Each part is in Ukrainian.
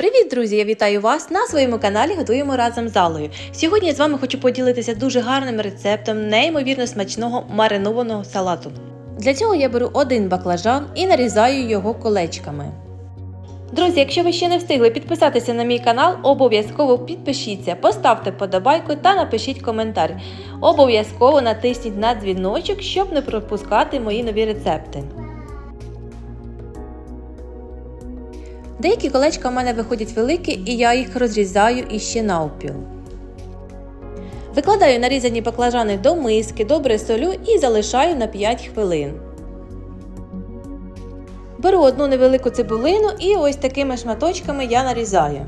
Привіт, друзі! Я вітаю вас на своєму каналі Готуємо разом з Аллою. Сьогодні я з вами хочу поділитися дуже гарним рецептом неймовірно смачного маринованого салату. Для цього я беру один баклажан і нарізаю його колечками. Друзі, якщо ви ще не встигли підписатися на мій канал, обов'язково підпишіться, поставте подобайку та напишіть коментар. Обов'язково натисніть на дзвіночок, щоб не пропускати мої нові рецепти. Деякі колечка в мене виходять великі, і я їх розрізаю іще навпіл. Викладаю нарізані баклажани до миски, добре солю і залишаю на 5 хвилин. Беру одну невелику цибулину і ось такими шматочками я нарізаю.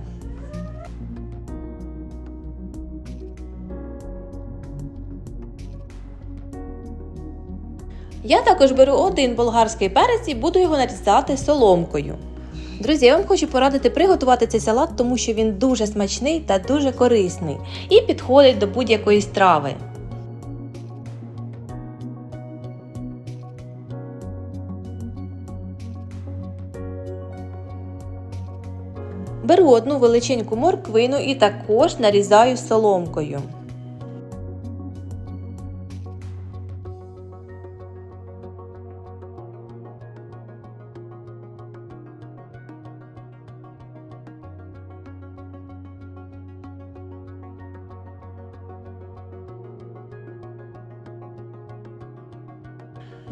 Я також беру один болгарський перець і буду його нарізати соломкою. Друзі, я вам хочу порадити приготувати цей салат, тому що він дуже смачний та дуже корисний і підходить до будь-якої страви. Беру одну величеньку морквину і також нарізаю соломкою.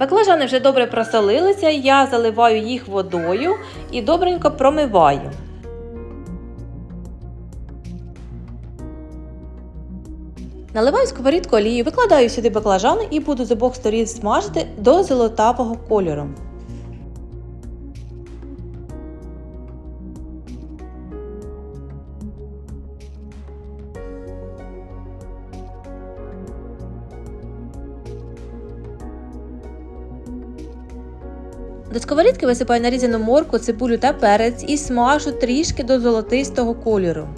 Баклажани вже добре просолилися, я заливаю їх водою і добренько промиваю. Наливаю сковорідку олію, викладаю сюди баклажани і буду з обох сторін смажити до золотавого кольору. До сковорідки висипаю нарізану морку, цибулю та перець і смажу трішки до золотистого кольору.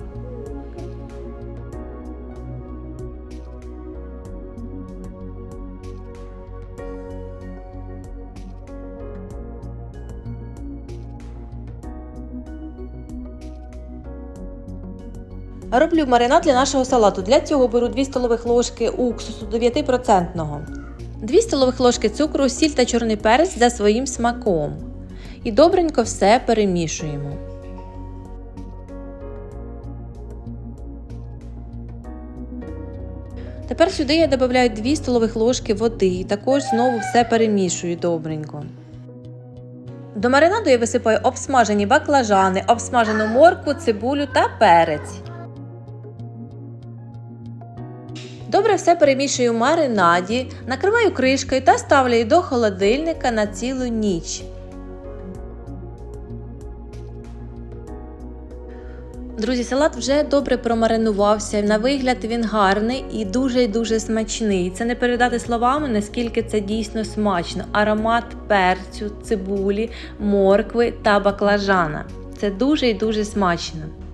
Роблю маринад для нашого салату. Для цього беру 2 столових ложки уксусу 9%, 2 столових ложки цукру, сіль та чорний перець за своїм смаком. І добренько все перемішуємо. Тепер сюди я додаю 2 столових ложки води і також знову все перемішую добренько. До маринаду я висипаю обсмажені баклажани, обсмажену моркву, цибулю та перець. Добре все перемішую в маринаді, накриваю кришкою та ставлю її до холодильника на цілу ніч. Друзі, салат вже добре промаринувався. На вигляд він гарний і дуже дуже смачний. Це не передати словами, наскільки це дійсно смачно. Аромат перцю, цибулі, моркви та баклажана. Це дуже і дуже смачно.